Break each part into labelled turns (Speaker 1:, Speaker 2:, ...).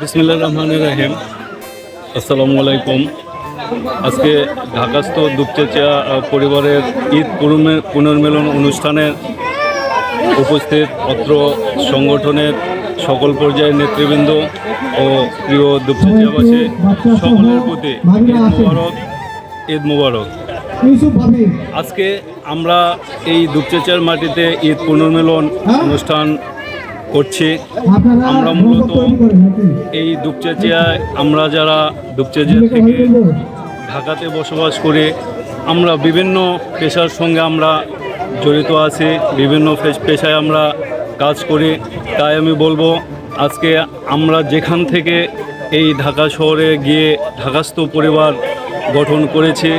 Speaker 1: বিসমিল্লাহ রহমান রাহিম। আসসালামু আলাইকুম। আজকে ঢাকাস্থ দুপচেচিয়া পরিবারের ঈদ পুনর্মে- পুনর্মিলন অনুষ্ঠানে উপস্থিত অত্র সংগঠনের সকল পর্যায়ের নেতৃবৃন্দ ও প্রিয় দুপচেচিয়াবাসী সকলের প্রতি ঈদ মুবারক। ঈদ মুবারক। আজকে আমরা এই দুপচেচিয়ার মাটিতে ঈদ পুনর্মিলন অনুষ্ঠান করছি। আমরা
Speaker 2: মূলত
Speaker 1: এই দুপচাচিয়ায় আমরা যারা দুপচাচিয়া থেকে ঢাকাতে বসবাস করে আমরা বিভিন্ন পেশার সঙ্গে আমরা জড়িত আছি বিভিন্ন পেশ- পেশায় আমরা কাজ করি। তাই আমি বলব আজকে আমরা যেখান থেকে এই ঢাকা শহরে গিয়ে ঢাকাস্থ পরিবার গঠন করেছি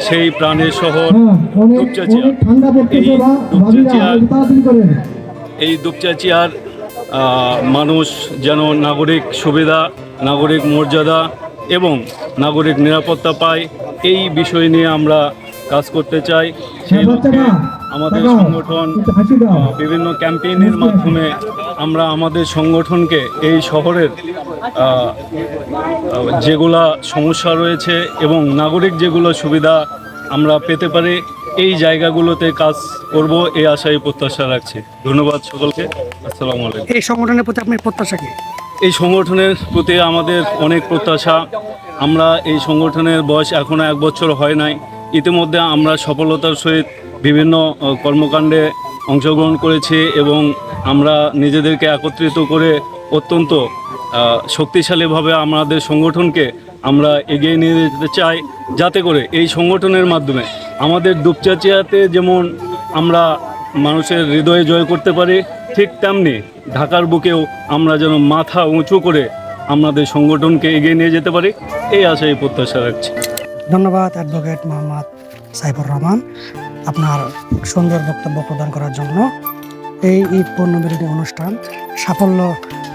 Speaker 1: সেই প্রাণের শহর
Speaker 2: হ্যাঁ
Speaker 1: দুপচাচিয়া। এই দুপচাচিয়ার এই দুপচাচিয়ার মানুষ যেন নাগরিক সুবিধা নাগরিক মর্যাদা এবং নাগরিক নিরাপত্তা পায় এই বিষয় নিয়ে আমরা কাজ করতে চাই। সেই লক্ষ্যে আমাদের সংগঠন বিভিন্ন ক্যাম্পেইনের মাধ্যমে আমরা আমাদের সংগঠনকে এই শহরের যেগুলা সমস্যা রয়েছে এবং নাগরিক যেগুলো সুবিধা আমরা পেতে পারি এই জায়গাগুলোতে কাজ করব এই আশায় প্রত্যাশা রাখছি। ধন্যবাদ সকলকে। আসসালামু আলাইকুম।
Speaker 3: এই সংগঠনের প্রতি আপনার প্রত্যাশা কি?
Speaker 1: এই সংগঠনের প্রতি আমাদের অনেক প্রত্যাশা। আমরা এই সংগঠনের বয়স এখনও এক বছর হয় নাই। ইতিমধ্যে আমরা সফলতার সহিত বিভিন্ন কর্মকাণ্ডে অংশগ্রহণ করেছি এবং আমরা নিজেদেরকে একত্রিত করে অত্যন্ত শক্তিশালীভাবে আমাদের সংগঠনকে আমরা এগিয়ে নিয়ে যেতে চাই। যাতে করে এই সংগঠনের মাধ্যমে আমাদের দুপচাচিয়াতে যেমন আমরা মানুষের হৃদয়ে জয় করতে পারি, ঠিক তেমনি ঢাকার বুকেও আমরা যেন মাথা উঁচু করে আমাদের সংগঠনকে এগিয়ে নিয়ে যেতে পারি, এই আশায় প্রত্যাশা রাখছি।
Speaker 3: ধন্যবাদ অ্যাডভোকেট মোহাম্মদ সাইফুর রহমান আপনার সুন্দর বক্তব্য প্রদান করার জন্য। এই ঈদ পূর্ণবিরোধী অনুষ্ঠান সাফল্য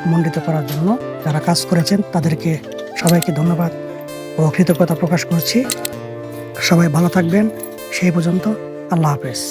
Speaker 3: মণ্ডিত করার জন্য যারা কাজ করেছেন তাদেরকে সবাইকে ধন্যবাদ ও কৃতজ্ঞতা প্রকাশ করছি। সবাই ভালো থাকবেন। সেই পর্যন্ত আল্লাহ হাফেজ।